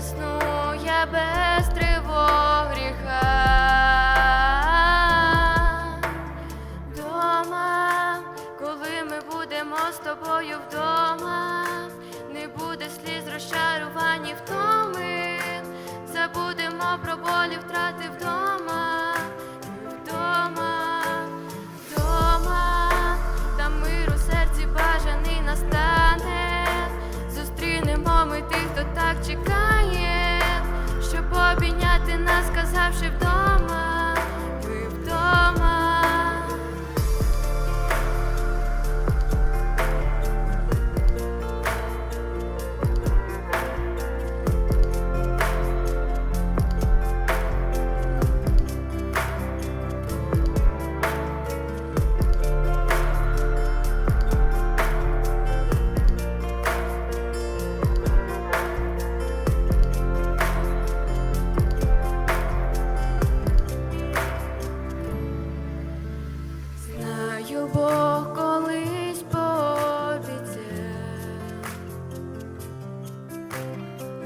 засну я без тривог гріха. Дома, коли ми будемо з тобою вдома, не буде сліз розчарувань і втоми, забудемо про болі втрати вдома. Бог колись пообіцяв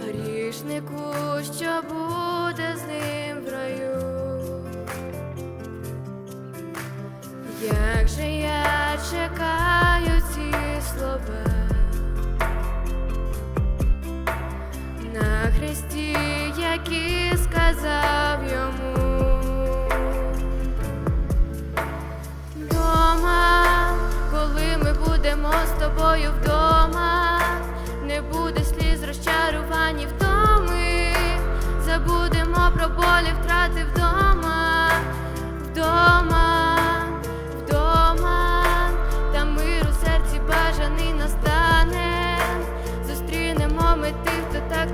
грішнику, що буде з ним в раю. Як же я чекаю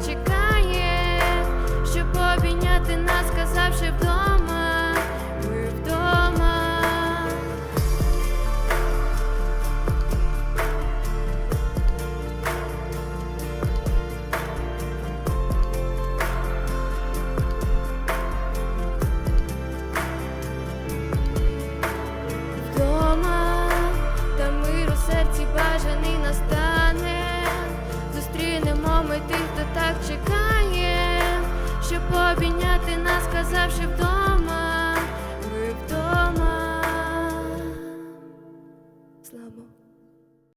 чекає, щоб обійняти нас, сказавши вдома, ми вдома. Вдома, та мир у серці бажаний настане. Зустрінемо ми тих, так чекає, щоб обійняти нас, сказавши вдома.